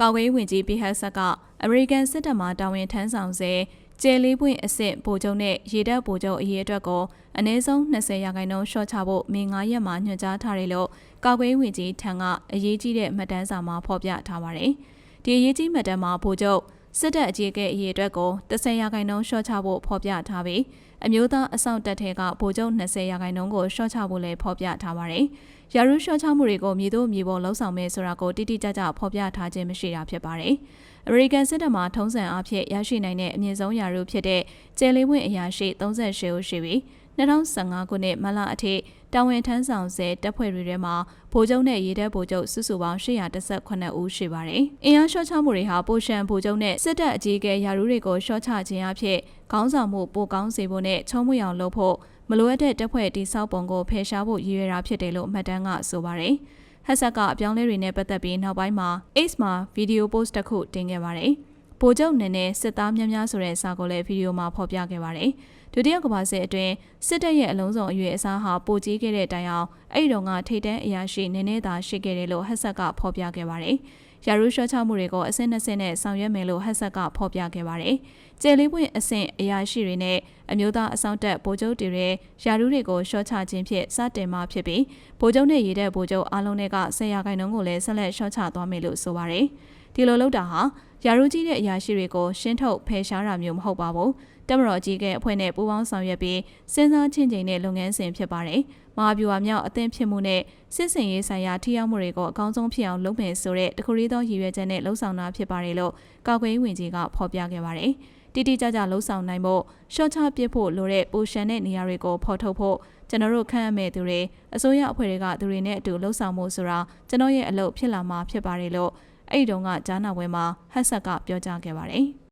ကာကွယ်ရေးဝန်ကြီးပိဟက်ဆက်က အမေရိကန်စစ်တပ်မှတာဝန်ထမ်းဆောင်စေကျယ်လေးပွင့်အဆင့်ဗိုလ်ချုပ်နဲ့ရေတပ်ဗိုလ်ချုပ်အရေးအတွက်ကိုအနည်းဆုံး20ရာခိုင်နှုန်းရှော့ချဖို့မေ9ရက်မှာညွှန်ကြားထားတယ်လို့ကာကွယ်ရေးဝန်ကြီးထံကအရေးကြီးတဲ့မှတ်တမ်းစာမှာဖော်ပြထားပါတယ်။ဒီအရေးကြီးမှတ်တမ်းမှာဗိုလ်ချုပ် စစ်တပ်အကြီးအကဲအရေးအတွက်ကို30ရာခိုင်နှုန်းရှော့ချဖို့ဖော်ပြထားပြီးအမျိုးသားအဆောင်တက်ထဲကဗိုလ်ချုပ်20ရာခိုင်နှုန်းကိုရှော့ချဖို့လည်းဖော်ပြထားပါတယ်။ရာထူးရှော့ချမှုတွေကိုမြေတို့မြေပေါ်လှုံ့ဆော်မယ်ဆိုတာကိုတိတိကျကျဖော်ပြထားခြင်းမရှိတာဖြစ်ပါတယ်။အမေရိကန်စစ်တပ်မှထုံးစံအဖြစ်ရရှိနိုင်တဲ့အမြင့်ဆုံးရာထူးဖြစ်တဲ့ကျယ်လေးဝင့်အရာရှိ38ဦးရှိပြီး 2015ခုနှစ်မလအထိတာဝန်ထမ်းဆောင်ဆဲတပ်ဖွဲ့တွေထဲမှာဗိုလ်ချုပ်နဲ့ရေတပ်ဗိုလ်ချုပ်စုစုပေါင်း818ဦးရှိပါတယ်။အင်အားလျှော့ချမှုတွေဟာပိုရှန်ဗိုလ်ချုပ်နဲ့စစ်တပ်အကြီးအကဲရာထူးတွေကိုလျှော့ချခြင်းအဖြစ်ခေါင်းဆောင်မှုပိုကောင်းစေဖို့နဲ့ချုံးမွေအောင်လုပ်ဖို့မလိုအပ်တဲ့တပ်ဖွဲ့တိစောက်ပုံကိုဖယ်ရှားဖို့ရည်ရွယ်တာဖြစ်တယ်လို့မှတ်တမ်းကဆိုပါတယ်။ဟက်ဆက်ကအပြောင်းလဲတွေနဲ့ပတ်သက်ပြီးနောက်ပိုင်းမှာ Ace မှာဗီဒီယိုပို့စ်တစ်ခုတင်ခဲ့ပါတယ်။ ဗိုလ်ချုပ်နေနဲ့စစ်သားများများဆိုတဲ့စာကိုလည်းဗီဒီယိုမှာဖော်ပြခဲ့ပါတယ်။ဒုတိယကမ္ဘာစစ်အတွင်းစစ်တပ်ရဲ့အလုံးစုံအရွယ်အစားဟာပိုကြီးခဲ့တဲ့တိုင်အောင်အဲ့ဒီတော့ကထိတ်တန်းအရာရှိနည်းနည်းသာရှိခဲ့တယ်လို့ဟက်ဆက်ကဖော်ပြခဲ့ပါတယ်။ရာရူးရှော့ချမှုတွေကိုအဆင့်နှစ်ဆင့်နဲ့ဆောင်ရွက်မယ်လို့ဟက်ဆက်ကဖော်ပြခဲ့ပါတယ်။ကျယ်လေးပွင့်အဆင့်အရာရှိတွေနဲ့အမျိုးသားအစောင့်တပ်ဗိုလ်ချုပ်တွေရဲ့ရာထူးတွေကိုရှော့ချခြင်းဖြင့်စတင်မှာဖြစ်ပြီးဗိုလ်ချုပ်နဲ့ရည်တဲ့ဗိုလ်ချုပ်အားလုံးတွေကဆရာခိုင်နှုန်းကိုလည်းဆက်လက်ရှော့ချသွားမယ်လို့ဆိုပါတယ်။ ဒီလိုလုပ်တာဟာရာထူးကြီးတဲ့အရာရှိတွေကိုရှင်းထုတ်ဖယ်ရှားတာမျိုးမဟုတ်ပါဘူး။တမတော်ကြီးကအဖွဲ့နဲ့ပူးပေါင်းဆောင်ရွက်ပြီးစဉ်းစားချင်းချိန်တဲ့လုပ်ငန်းစဉ်ဖြစ်ပါတယ်။မဟာဗျူဟာမြောက်အသင်းဖြစ်မှုနဲ့စစ်စင်ရေးဆိုင်ရာထိရောက်မှုတွေကိုအကောင်းဆုံးဖြစ်အောင်လုပ်မယ်ဆိုတဲ့တခုရီသောရည်ရွယ်ချက်နဲ့လှုံ့ဆော်တာဖြစ်ပါတယ်လို့ကာကွယ်ရေးဝန်ကြီးကဖော်ပြခဲ့ပါတယ်။တိတိကျကျလှုံ့ဆော်နိုင်ဖို့ရှော့ချပစ်ဖို့လိုတဲ့ပူရှန်တဲ့နေရာတွေကိုဖော်ထုတ်ဖို့ကျွန်တော်တို့ခန့်အပ်မဲ့သူတွေအစိုးရအဖွဲ့တွေကသူတွေနဲ့အတူလှုံ့ဆော်မှုဆိုတာကျွန်တော်ရဲ့အလုပ်ဖြစ်လာမှာဖြစ်ပါတယ်လို့ အဲ့ဒီတုန်းကဂျာနာဝဲမှာဟက်ဆက်ကပြောကြားခဲ့ပါတယ်။